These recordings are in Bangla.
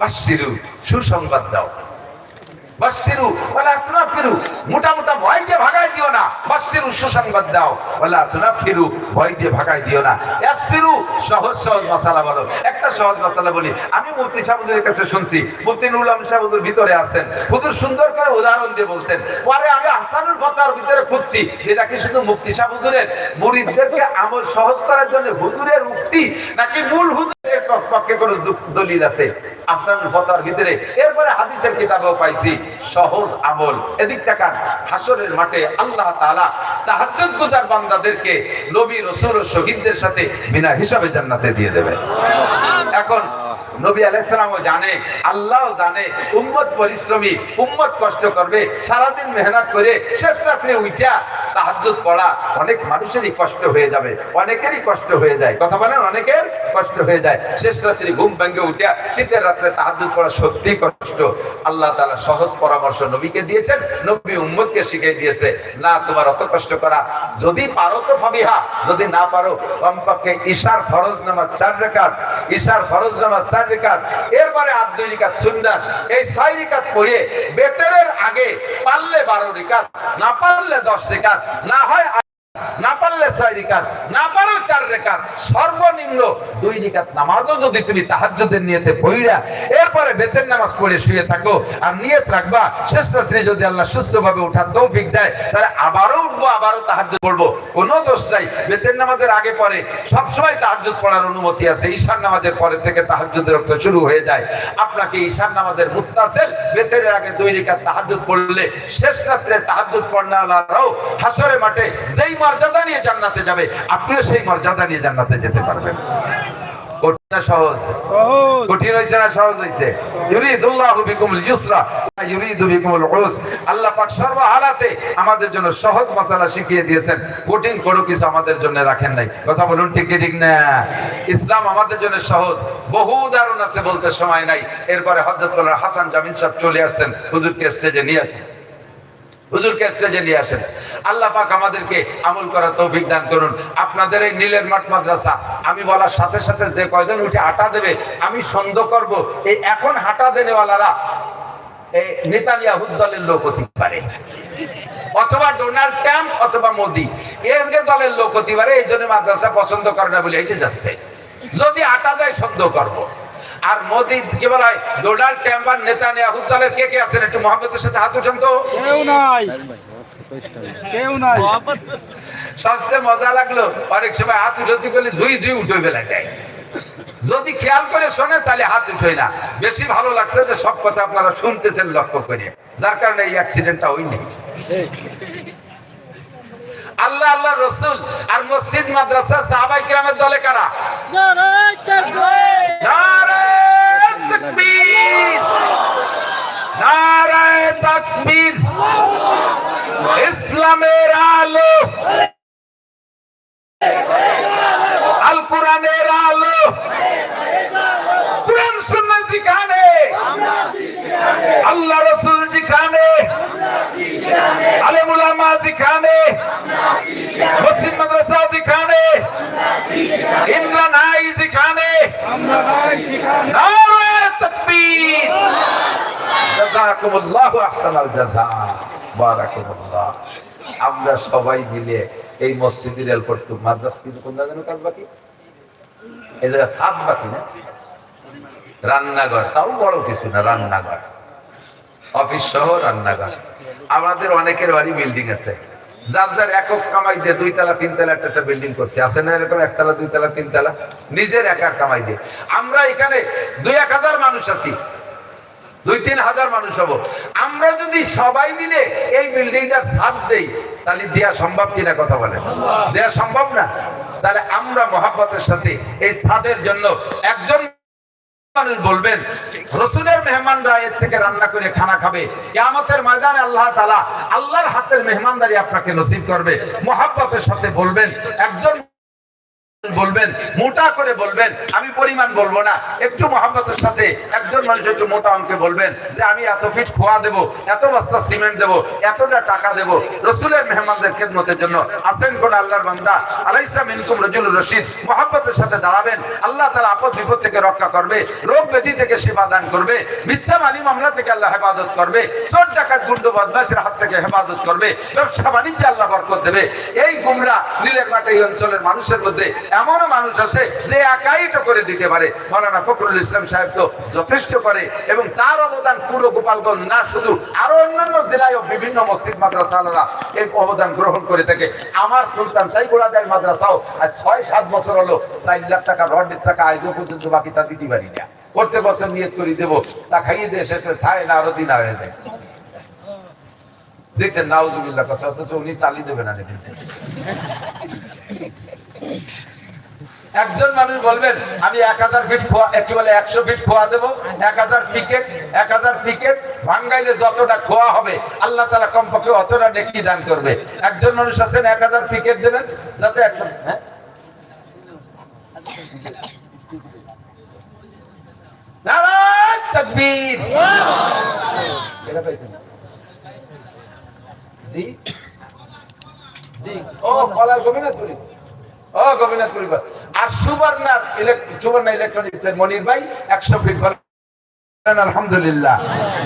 বাসিরু সুসংবাদ দাও। বাসিরু ওয়ালা তুনাফিরু, মোটা মোটা ভয় দিয়ে ভাগাই দিও না। বাসিরু সুসংবাদ দাও। ওয়ালা তুনাফিরু ভয় দিয়ে ভাগাই দিও না। ইয়াসিরু সহজ সহজ মশালা বলো। একটা সহজ মশালা বলি। আমি মুফতি সাহেবের কাছে শুনছি, মুফতি নুরুল আলম সাহেবের ভিতরে আছেন। হুজুর সুন্দর করে উদাহরণ দিয়ে বলতেন। পরে আমি আহসানুল ফতার ভিতরে খুঁজছি, যেটা কি শুধু মুফতি সাহেব মুরিদদেরকে আমল সহজ করার জন্য হুজুরের উক্তি, নাকি মূল হুজুরের পক্ষে কোনো দলিল আছে? আহসানুল ফতার ভিতরে। এরপরে হাদিসের পাইছি, সহজ আমল। এদিক হাসরের মাঠে আল্লাহ গুজার বান্দাদেরকে নবী শহীদদের সাথে বিনা হিসাবে জান্নাতে দিয়ে দেবে। এখন নবী আলাইহিস সালামও জানে, আল্লাহও জানে, উম্মত পরিশ্রমী, উম্মত কষ্ট করবে, সারাদিন মেহনত করে শেষ রাত্রে উঠা তাহাজ্জুদ পড়া, অনেক মানুষেরই কষ্ট হয়ে যাবে, অনেকেরই কষ্ট হয়ে যায়। কথা বলেন, অনেকের কষ্ট হয়ে যায়। শেষ রাত্রে ঘুম ভেঙে উঠা শীতের রাত্রে তাহাজ্জুদ পড়া সত্যি কষ্ট। আল্লাহ তাআলা সহজ পরামর্শ নবীকে দিয়েছেন, নবী উম্মতকে শিখিয়ে দিয়েছে, না, তোমার অত কষ্ট করা। যদি পারো তো ভাবিহা যদি না পারো, কমপক্ষে ঈশার ফরজ নামাজ চার রেখাত, ঈশার ফরজ নামাজ চার রেখাত, এরপরে আট দুই রেখাত সুন্নাত, এই ছয় রেখাত পড়িয়ে বেতেরের আগে পারলে বারো রেখাত, না পারলে দশ রেখাত, না হয় না পারলে ছয় না পারো চার সর্বনিম্ন দুই নামাজও যদি তুমি তাহাজ্জুদের নিয়তে এরপরে বেতের নামাজ পড়ে শুয়ে থাকো আর নিয়ত রাখবা শেষ রাত্রে যদি আল্লাহ সুস্থভাবে তৌফিক দেয়, তাহলে আবারও উঠবো, আবারও পড়ব। কোনো দোষ নাই, বেতের নামাজের আগে পরে সবসময় পড়ার অনুমতি আছে ঈশান নামাজের পরে থেকে তাহাজ্জুদের রক্ত শুরু হয়ে যায়। আপনাকে ঈশান নামাজের মুত্তাসিল, বেতের আগে দুই রেখাত তাহাজ্জুদ পড়লে শেষ রাত্রে তাহাজ্জুদ পড়নাওয়ালারাও হাসরে মাঠে যেই মর্যাদা নিয়ে জান্নাতে যাবে। আপনিও সেই মর্যাদা নিয়ে জান্নাতে যেতে পারবেন। সহজ। কঠিন হয়েছে না সহজ হয়েছে আল্লাহ পাক আমাদের জন্য সহজ মাসালা শিখিয়ে দিয়েছেন। কঠিন কোনো কিছু আমাদের জন্য রাখেন নাই। কথা বলুন ঠিক ঠিক না? ইসলাম আমাদের জন্য সহজ। বহু উদাহরণ আছে বলতে সময় নাই। এরপরে মোল্লা হাসান জামিন সাহেব চলে আসছেন। হুজুরকে স্টেজে নিয়ে আমাদেরকে আমল করুন। আপনাদের এই নীলের মাদ্রাসা, আমি বলার সাথে সাথে যে কয়জন উঠে হাঁটা দেবে, আমি সন্দেহ করব, এই এখন হাঁটা দেনেওয়ালারা এই নেতানিয়াহু দলের লোক হতে পারে। অথবা ডোনাল্ড ট্রাম্প অথবা মোদি। এসগে দলের লোক হতে পারে, এই জন্য মাদ্রাসা পছন্দ করে না বলে এটি যাচ্ছে। যদি আটা দেয় সন্দেহ করব। আর মোদি কি বলা? হয় ডোনাল্ড ট্রাম্প আর নেতানিয়াহু দলের কে কে আছেন? একটু মোহাম্মদের সাথে হাত উঠান তো। কেউ নাই। কেউ নাই। সবচেয়ে মজা লাগল অনেক সময় হাত উঠতে গেলে ধুই ধুই উঠে বেলা যায় যদি খেয়াল করে শোনে তাহলে হাত উঠে না। বেশি ভালো লাগছে যে সব কথা আপনারা শুনতেছেন লক্ষ্য করে। যার কারণে এই অ্যাক্সিডেন্টটা হয়নি। আল্লাহ আল্লাহ রসুল আর মসজিদ মাদ্রাসা সাহাবাই কিরামের দলে কারা? নারায়ে তাকবীর নারায়ে তাকবীর ইসলামের আলো। আল কোরআনের আলো। কোরআন, সুন্নাহ যেখানে, আল্লাহ রসুল যেখানে, আলেম উলামা যেখানে, মসজিদ, মাদ্রাসা যেখানে ইমরান হাই যেখানে, নারায়ে তাকবীর। জাযাকুমুল্লাহু আহসানাল জাযা বারাকাতুল্লাহ আমরা সবাই মিলে এই মসজিদের রেলপোর্ট মাদ্রাস কিছু কোন জায়গায় কাজ বাকি? এই জায়গা সাত বাকি না? রান্নাঘর, তাও বড় কিছু না, রান্নাঘর। অফিস সহ রান্নাঘর। আমাদের অনেকের বাড়ি বিল্ডিং আছে। যার যার একক কামাই দিয়ে দুই তলা তিন তলা একটা বিল্ডিং করছে। আছে না এরকম একতলা দুই তলা তিন তলা নিজের একার কামাই দিয়ে। আমরা এখানে দুই এক হাজার মানুষ আছি। দুই, তিন হাজার মানুষ হব। আমরা যদি সবাই মিলে এই বিল্ডিংটার ছাদ দেই, তাহলে দেয়া সম্ভব কিনা কথা বলে দেয়া সম্ভব না? তাহলে আমরা মহাব্বতের সাথে এই ছাদের জন্য একজন আল্লাহর হাতের মেহমানদারি আপনাকে নসিব করবে। মহাব্বতের সাথে বলবেন, একজন বলবেন, মোটা করে বলবেন, আমি পরিমাণ বলব না। একটু মহাব্বতের সাথে একজন মানুষ একটু মোটা অঙ্কে বলবেন যে আমি এত ফিট খোয়া দেব, এত বস্তা সিমেন্ট দেব, এতটা টাকা দেব। রসুলের মেহমানদের খেদমতের জন্য আসেন কোন আল্লাহর বান্দা? আলাইসা মিনকুম রজুল রশিদ। মহাব্বতের সাথে দাঁড়াবেন। আল্লাহ তালা আপদ বিপদ থেকে রক্ষা করবে, রোগ ব্যাধি থেকে সেবা দান করবে, মিথ্যা মালি মামলা থেকে আল্লাহ হেফাজত করবে, চোর ডাকাত, গুন্ড বদমাশের হাত থেকে হেফাজত করবে, ব্যবসা বাণিজ্যে আল্লাহ বরকত দেবে। এই গুমরা নীলের মাঠে, এই অঞ্চলের মানুষের মধ্যে এমনও মানুষ আছে যে একাই এটা করে দিতে পারে। মৌলানা ফখরুল ইসলাম সাহেব তো যথেষ্ট করে এবং তার অবদান পুরো গোপালগঞ্জ না, শুধু আরও অন্যান্য জেলায় বিভিন্ন মসজিদ, মাদ্রাসা আলাদা এই অবদান গ্রহণ করে থাকে। আমার সুলতান সাইকুলা দেয় মাদ্রাসাও আজ ছয়, সাত বছর হলো, চার লাখ টাকা রডের টাকা আজও পর্যন্ত বাকি তা দিতে পারি না। প্রত্যেক বছর নিয়ত করে দেবো, তা খাইয়ে দিয়ে শেষ থায় না, আরও দিন হয়ে যায়। দেখছেন, নাউজুবিল্লাহ, কথা অথচ উনি চালিয়ে দেবে না একজন মানুষ বলবেন, আমি এক হাজার ফিট কি বলে একশো ফিট খোয়া দেবো। এক হাজার টিকেট এক হাজার টিকেট ভাঙ্গাইলে যতটা খোয়া হবে, আল্লাহ তালা কমপক্ষে অতটা নেকি দান করবে। একজন মানুষ আছেন, এক হাজার টিকেট দেবেন, যাতে একশো হ্যাঁ? জি? জি। ও, কলার গোবিনাথপুরি ও গোবিনাথপুরি বা- আর সুবর্ণার সুবর্ণা ইলেকট্রনিক্স মনির ভাই একশো ফিট বলেন আলহামদুলিল্লাহ।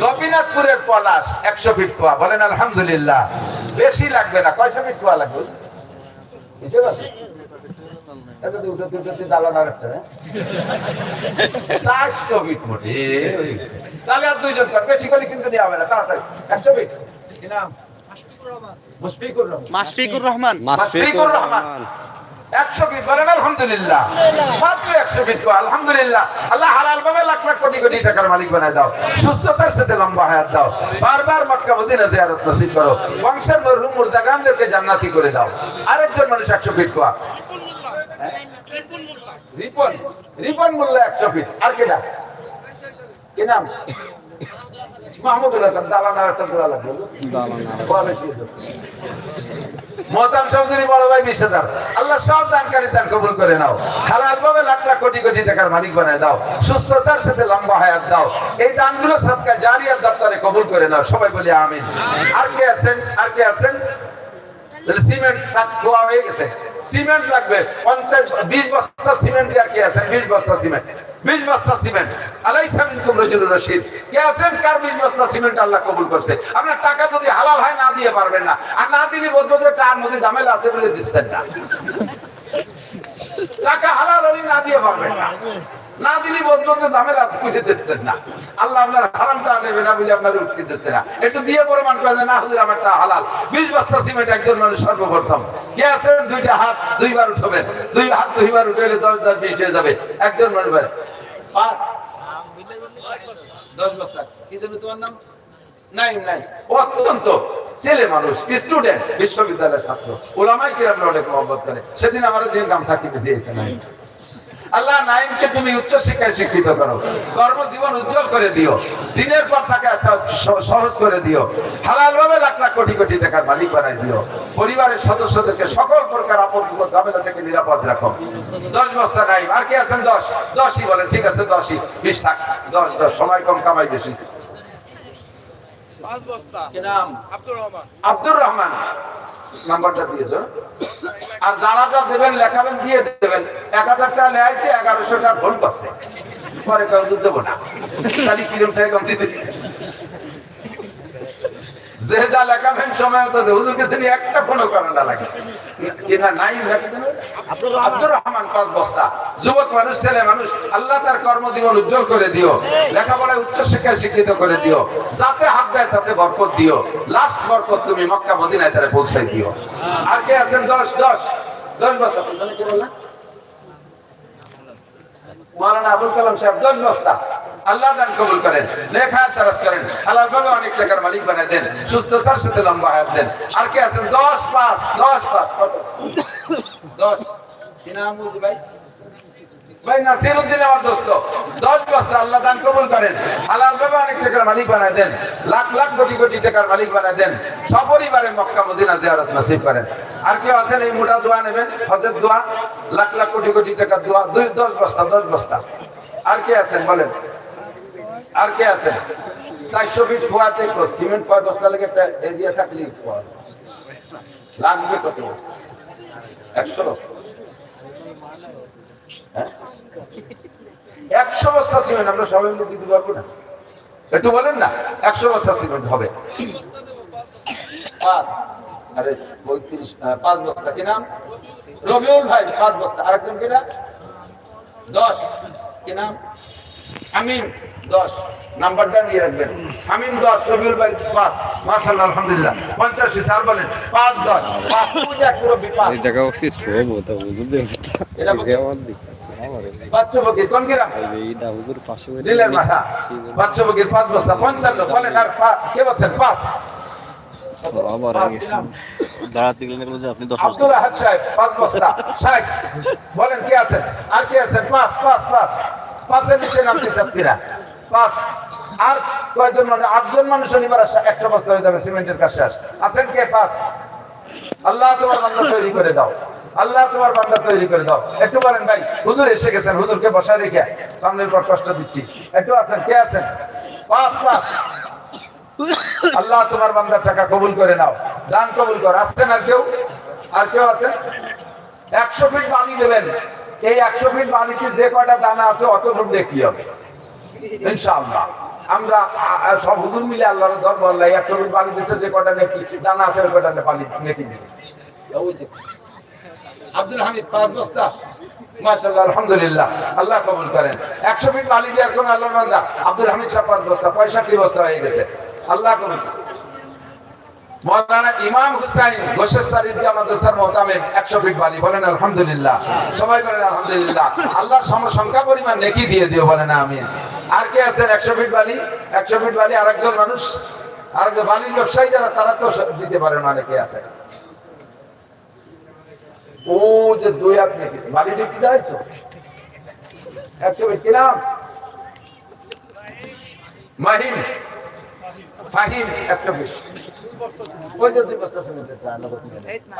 গোপীনাথপুরের পলাশ একশো ফিট কোয়া বলেন আলহামদুলিল্লাহ। বেশি লাগবে না কয়শো ফিট কোয়া লাগবে? হিসেব আছে? এটা তো উঠতে উঠতে দালান আর একটা, হ্যাঁ? চারশো ফিট মোটে তাহলে আর দুইজন বেশি করে কিন্তু নেওয়া হবে না তাড়াতাড়ি। একশো ফিট নাম? মুশফিকুর রহমান। মাশফিকুর রহমান। মাশফিকুর রহমান। একশো ফিট বলেন আলহামদুলিল্লাহ। মাত্র একশো আলহামদুলিল্লাহ। আল্লাহ হালাল ভাবে লাখ লাখ কোটি কোটি টাকার মালিক বানায় দাও। সুস্থতার সাথে লম্বা হায়াত দাও। বারবার মক্কা মদিনা জিয়ারত নসিব করো। বংশের মরহুম মুর্দাগামদেরকে জান্নাতি করে দাও। আরেকজন মানুষ একশো ফিট কোয়া রিপন রিপন মোল্লা একশো ফিট আর কেনা কি নাম? মাহমুদুল হাসান। দালানার একটা লাগবে। মহতাম চৌধুরী বড় ভাই বিশ হাজার আল্লাহ সব দানকারী দান কবুল করে নাও। হালাল ভাবে লাখ লাখ কোটি কোটি টাকার মালিক বানায় দাও। সুস্থতার সাথে লম্বা হায়াত দাও। এই দানগুলো সৎকা জারিয়ার দপ্তরে কবুল করে নাও। সবাই বলি আমিন। আর কে আছেন? আর কে আছেন? সিমেন্ট হয়ে গেছে। সিমেন্ট লাগবে। পঞ্চাশ, বিশ বস্তা সিমেন্ট আর কে আছেন? বিশ বস্তা সিমেন্ট। বিশ বস্তা সিমেন্ট আলাই সামিন কুমরজুল রশিদ। কে আছেন? কার বিশ বস্তা সিমেন্ট আল্লাহ কবুল করছে? আপনার টাকা যদি হালাল হয়, না দিয়ে পারবেন না। আর না দিলে বলব যে তার মধ্যে ঝামেলা আছে বলে দিচ্ছেন না। টাকা হালাল হলে না দিয়ে পারবেন না। না দিলে বুঝে দিচ্ছেন না। আল্লাহ আপনার হারামটা নেবে না আপনার উঠতে দিচ্ছে না। একটু দিয়ে করে না হুজুর আমারটা হালাল। বিশ একজন মানুষ সর্বপ্রথম। কে আছেন দুইটা হাত, দুইবার উঠবেন। দুই হাত, দুইবার দশ দশ বিশ হয়ে যাবে। একজন মানুষ পাঁচ। দশ বস্তা। কি তোমার নাম? নাই নাই। ছেলে মানুষ, স্টুডেন্ট, বিশ্ববিদ্যালয়ের ছাত্র। ওলামাই কিরাম অনেক করে। সেদিন আমার দিন গামছা কিনে দিয়েছে। নাইম আল্লাহ নাইমকে তুমি উচ্চ শিক্ষায় শিক্ষিত করো। কর্মজীবন উজ্জ্বল করে দিও। দিনের পর তাকে সহজ করে দিও। হালাল ভাবে লাখ লাখ কোটি কোটি টাকার মালিক বানাই দিও। পরিবারের সদস্যদেরকে সকল প্রকার আপদ ঝামেলা থেকে নিরাপদ রাখো। দশ বস্তা নাইম আর কি আছেন দশ? দশই বলেন, ঠিক আছে, দশই। বিশ থাক, দশ দশ। সময় কম, কামাই বেশি। পাঁচ বস্তা। কি নাম? আব্দুর রহমান। আব্দুর রহমান। নাম্বারটা দিয়েছ আর যারা যা দেবেন লেখাবেন দিয়ে দেবেন। এক হাজার টাকা লেখাইছে এগারোশো টাকা ভুল পাচ্ছে পরে কেউ দেবো না। খালি কিরম টাকা কম দিতে। যে লেখাবেন সময় মতো হুজুরকে তিনি একটা ফোনও করেন না লাগে। কিনা নাই আব্দুর রহমান। পাঁচ বস্তা। যুবক মানুষ ছেলে মানুষ আল্লাহ তার কর্মজীবন উজ্জ্বল করে দিও। লেখাপড়ায় উচ্চ শিক্ষায় শিক্ষিত করে দিও। যাতে হাত দেয় তাতে বরকত দিও। লাস্ট বরকত তুমি মক্কা মদিনায় তারা পৌঁছাই দিও। আর কে আছেন? দশ দশ। দশ বস্তা। পিছনে কি বললেন? মাওলানা আবুল কালাম সাহেব দশ বস্তা। আল্লাহ দান কবুল করেন লেখা তারাস করেন, হালাল ভাবে অনেক টাকার মালিক বানায় দেন, সুস্থতার সাথে লম্বা হায়াত দেন। আর কে আছেন? দশ পাঁচ দশ পাঁচ দশ। কি নাম ভাই? ভাই দশ কবুল করেন টাকার মালিক দেন, লাখ লাখ কোটি কোটি টাকার মালিক দেন করেন। আর আছেন? এই মোটা দোয়া নেবেন লাখ লাখ কোটি কোটি দুই দশ বস্তা দশ বস্তা। আর কে আছেন? বলেন। আর কে আছে? চারশো ফিট কুয়াতে সিমেন্ট কয় বস্তা লেগে এরিয়া থাকলে কুয়া। লাগবে কত একশো? হ্যাঁ? একশো বস্তা সিমেন্ট, আমরা সবাই মিলে দিতে পারব না। একটু বলেন না, একশো বস্তা সিমেন্ট হবে। পাঁচ, আরে পঁয়ত্রিশ পাঁচ বস্তা কি নাম? রবিউল ভাই, পাঁচ বস্তা। আরেকজন কি দশ, কি নাম? আমিন। দশ নাম্বারটা নিয়ে রাখবেন। আমিন দশ রবিউল ভাই পাঁচ মার্শাল আলহামদুলিল্লাহ। পঞ্চাশি স্যার বলেন পাঁচ দশ পাঁচ দুই এক রবি পাঁচ। এই জায়গা অবশ্যই থবো তা বুঝতে এটা বলতে- আমার দিকে আমার এই বাচ্চা বকির কোন গ্রাম? এইটা হুজুর পাশে বসে। মাথা। বাচ্চা বকির পাঁচ বস্তা পঞ্চান্ন বলেন আর পা- কে বলছেন? পাঁচ। আবার পাঁচ দাঁড়াতে গেলে না যে আপনি দশ আব্দুল আহাদ সাহেব পাঁচ বস্তা ষাট। বলেন কে আছেন? আর কে আছেন? পাঁচ পাঁচ পাঁচ। পাঁচের নিচে নামতে চাচ্ছি না। আর মানুষ? আটজন মানুষ শনিবার একশো বস্তা হয়ে যাবে, সিমেন্টের কে? আল্লাহ তোমার তৈরি করে দাও। আল্লাহ তোমার বান্দা তৈরি করে দাও। একটু বলেন, ভাই, হুজুর এসে গেছেন, হুজুরকে বসায় রেখে সামনের পর কষ্ট দিচ্ছি। একটু আছেন, কে আছেন? আল্লাহ তোমার বান্দার টাকা কবুল করে নাও। দান কবুল কর। আসছেন আর কেউ? আর কেউ আছেন? একশো ফিট পানি দেবেন। এই একশো ফিট পানিতে যে কয়টা দানা আছে, অতটুকু দেখি হবে। ইনশাআল্লাহ। আমরা সব হুজুর মিলে আল্লাহর দরবার পানি যে কটা নাকি আছে পানি নাকি আব্দুল হামিদ, পাঁচ বস্তা। আলহামদুলিল্লাহ, আল্লাহ কবুল করেন। একশো ফিট বালি দেওয়ার কোন আল্লাহ আব্দুল হামিদ সাহেব পাঁচ বস্তা পঁয়ষট্টি বস্তা হয়ে গেছে? আল্লাহ কবুল মৌলানা ইমাম হুসাইন মোহতামিম একশো ফিট বালি বলেন, আলহামদুলিল্লাহ। সবাই বলেন, আলহামদুলিল্লাহ। আল্লাহ সম সংখ্যা পরিমাণ নেকি দিয়ে দিও বলেন, আমিন। আর কে আছেন একশো ফিট বালি? একশো ফিট বালি আরেকজন মানুষ? আরেকজন বালির ব্যবসায়ী যারা, তারা তো দিতে পারেন অনেকে আছে। ও যে দুই হাত নেকি বালি কি নাম? মাহিম। ফাহিম, একশো ফিট।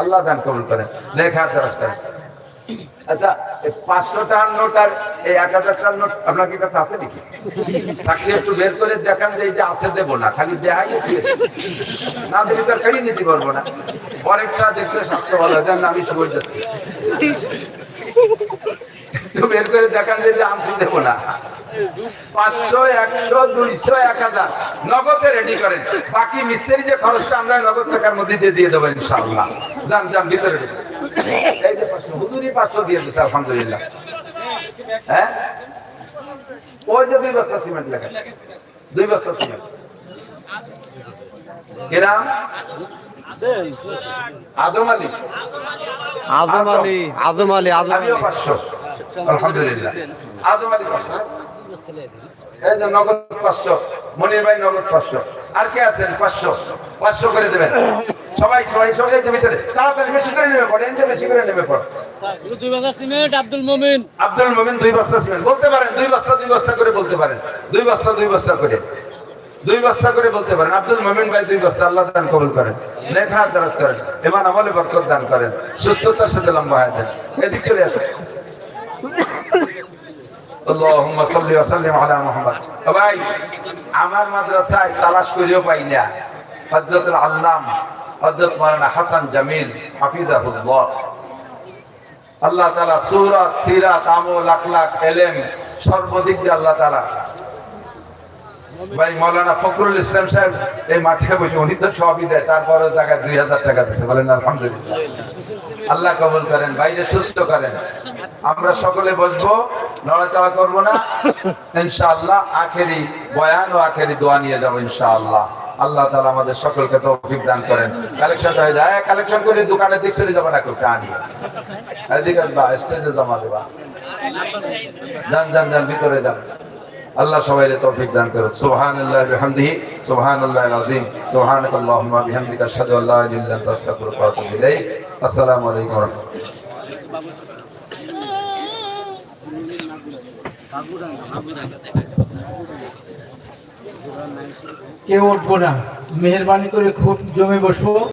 আল্লাহ দান কবুল করেন লেখা দরস করেন আচ্ছা পাঁচশো টাকার নোট আর এই এক হাজার টাকার নোট আপনার কি কাছে আছে নাকি? থাকলে একটু বের করে দেখান যে এই যে আছে দেবো না, খালি দেব। না দিলে তার কাড়ি নিতে পারব না। পরেরটা দেখলে স্বাস্থ্য ভালো দেন আমি শুয়ে যাচ্ছি। একটু বের করে দেখান যে আনছি দেবো না। পাঁচশো একশো দুইশো এক হাজার। নগদে রেডি করেন। বাকি মিস্ত্রি যে খরচটা আমরা নগদ টাকার মধ্যে দিয়ে দিয়ে দেবো ইনশাআল্লাহ। যান যান ভিতরে। এই যে পাঁচশো, পাঁচশো দিয়ে দিচ্ছে আলহামদুলিল্লাহ। হ্যাঁ? ওই যে দুই বস্তা সিমেন্ট লেখা দুই বস্তা সিমেন্ট। কিরাম আদম আলী। আজম আলী আজম আলী আজম আলী। পাঁচশো। আলহামদুলিল্লাহ। আজম আলী পাঁচশো এই যে নগদ পাঁচশো মনির ভাই নগদ পাঁচশো। আর কে আছেন? পাঁচশো। পাঁচশো করে দেবেন। সবাই সবাই সবাই ভিতরে। তাড়াতাড়ি বেশি করে নেমে পড়ে এই বেশি করে নেমে পড়। দুই সিমেন্ট আব্দুল মোমিন। আব্দুল মোমিন দুই বস্তা সিমেন্ট। বলতে পারেন দুই বস্তা দুই বস্তা করে বলতে পারেন। দুই বস্তা দুই বস্তা করে। দুই বস্তা করে বলতে পারেন। আব্দুল মোমিন ভাই দুই বস্তা আল্লাহ দান কবুল করেন। লেখা চারাজ করেন। এমান আমলে বরকত দান করেন। সুস্থতার সাথে লম্বা হয়ে দেন এদিক চলে আসেন। اللهم صل وسلم على محمد ভাই আমার মাদ্রাসায় তালাশ করিও পাই না হযরতুল আল্লাম হযরত মাওলানা হাসান জামিল হাফিজাহুল্লাহ আল্লাহ তাআলা সূরাত সিরাত আমল আখলাক ইলম সর্বদিক দিয়ে আল্লাহ তাআলা ভাই মাওলানা ফখরুল ইসলাম সাহেব এই মাঠে বসে উনি তো সবই দেয় তারপরে জায়গায় দুই হাজার টাকা দিচ্ছে বলেন আলহামদুলিল্লাহ আল্লাহ কবুল করেন, বাইরে সুস্থ করেন। আমরা সকলে বসবো, নড়াচড়া করব না। ইনশাআল্লাহ আখেরি বয়ান ও আখেরি দোয়া নিয়ে যাব ইনশাআল্লাহ। আল্লাহ তালা আমাদের সকলকে তৌফিক দান করেন। কালেকশন হয়ে যায়। কালেকশন করে দোকানের দিক চলে যাব না কেউ টানি এদিকে স্টেজে জমা দেবা। যান যান যান, ভিতরে যান। আল্লাহ সবাই তৌফিক দান করুন সুবহানাল্লাহি ওয়া বিহামদিহি সুবহানাল্লাহিল আযীম সুবহানাকাল্লাহুম্মা বিহামদিকা, আশহাদু আল্লা ইলাহা ইল্লা আনতা, আস্তাগফিরুকা ওয়া আতুবু ইলাইক। আসসালামু আলাইকুম। কেউ উঠবো না। মেহরবানি করে খুব জমে বসবো।